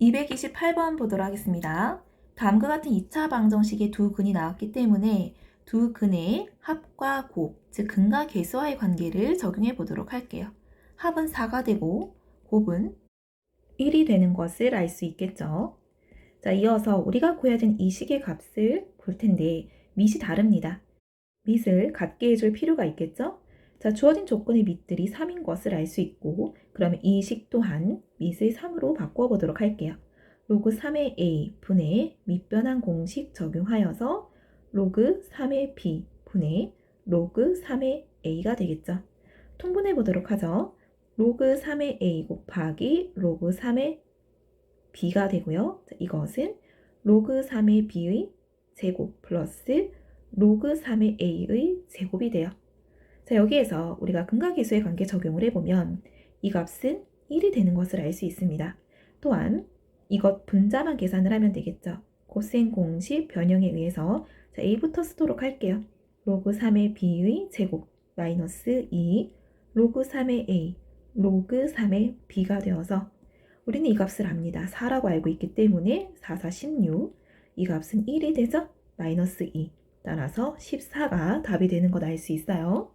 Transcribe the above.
228번 보도록 하겠습니다. 다음과 같은 2차 방정식의 두 근이 나왔기 때문에 두 근의 합과 곱, 즉 근과 계수와의 관계를 적용해 보도록 할게요. 합은 4가 되고 곱은 1이 되는 것을 알 수 있겠죠. 자, 이어서 우리가 되는 이 식의 값을 볼 텐데 밑이 다릅니다. 밑을 같게 해줄 필요가 있겠죠? 자, 주어진 조건의 밑들이 3인 것을 알 수 있고 그러면 이 식 또한 밑을 3으로 바꾸어 보도록 할게요. 로그 3의 a 분의 밑변환 공식 적용하여서 로그 3의 b 분의 로그 3의 a가 되겠죠. 통분해 보도록 하죠. 로그 3의 a 곱하기 로그 3의 b가 되고요. 자, 이것은 로그 3의 b의 제곱 플러스 로그 3의 a의 제곱이 돼요. 자, 여기에서 우리가 근각계수의 관계 적용을 해보면 이 값은 1이 되는 것을 알 수 있습니다. 또한 이것 분자만 계산을 하면 되겠죠. 고생 공식 변형에 의해서 자, a부터 쓰도록 할게요. 로그 3의 b의 제곱 마이너스 2 로그 3의 a 로그 3의 b가 되어서 우리는 이 값을 압니다. 4라고 알고 있기 때문에 4, 4, 16. 이 값은 1이 되죠? 마이너스 2. 따라서 14가 답이 되는 걸알수 있어요.